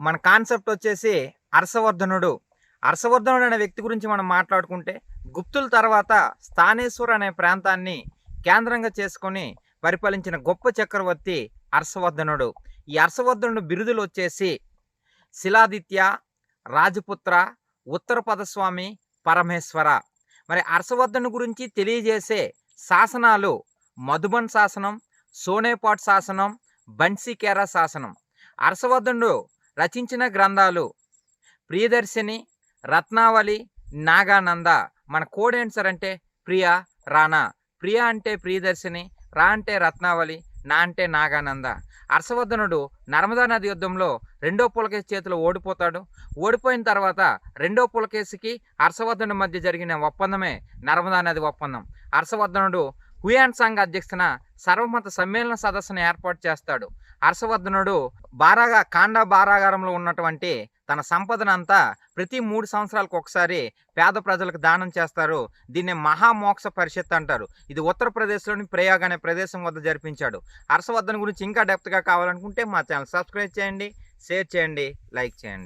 మన కాన్సెప్ట్ వచ్చేసి హర్షవర్ధనుడు. హర్షవర్ధనుడు అనే వ్యక్తి గురించి మనం మాట్లాడుకుంటే గుప్తుల తర్వాత స్థానేశ్వర్ అనే ప్రాంతాన్ని కేంద్రంగా చేసుకొని పరిపాలించిన గొప్ప చక్రవర్తి హర్షవర్ధనుడు. ఈ హర్షవర్ధనుడు బిరుదులు వచ్చేసి శిలాదిత్య రాజపుత్ర ఉత్తరపదస్వామి పరమేశ్వర. మరి హర్షవర్ధను గురించి తెలియజేసే శాసనాలు మధుబన్ శాసనం సోనేపాట్ శాసనం బన్సీకేరా శాసనం. హర్షవర్ధనుడు రచించిన గ్రంథాలు ప్రియదర్శిని రత్నావళి నాగానంద. మన కోడ్ సార్ అంటే ప్రియ రానా. ప్రియ అంటే ప్రియదర్శిని రా అంటే రత్నావళి నా అంటే నాగానంద. హర్షవర్ధనుడు నర్మదా నది యుద్ధంలో రెండో పులకేసి చేతిలో ఓడిపోతాడు. ఓడిపోయిన తర్వాత రెండో పులకేసికి హర్షవర్ధనుడి మధ్య జరిగిన ఒప్పందమే నర్మదా నది ఒప్పందం. హర్షవర్ధనుడు హుయాన్ సంఘ్ అధ్యక్షున సర్వమత సమ్మేళన సదస్సును ఏర్పాటు చేస్తాడు. హర్షవర్ధనుడు బారాగా కాండ బారాగారంలో ఉన్నటువంటి తన సంపదనంతా ప్రతి మూడు సంవత్సరాలకు ఒకసారి పేద ప్రజలకు దానం చేస్తారు. దీన్ని మహామోక్ష పరిషత్ అంటారు. ఇది ఉత్తరప్రదేశ్లోని ప్రయాగ్ అనే ప్రదేశం వద్ద జరిపించాడు. హర్షవర్ధన్ గురించి ఇంకా డెప్త్గా కావాలనుకుంటే మా ఛానల్ సబ్స్క్రైబ్ చేయండి షేర్ చేయండి లైక్ చేయండి.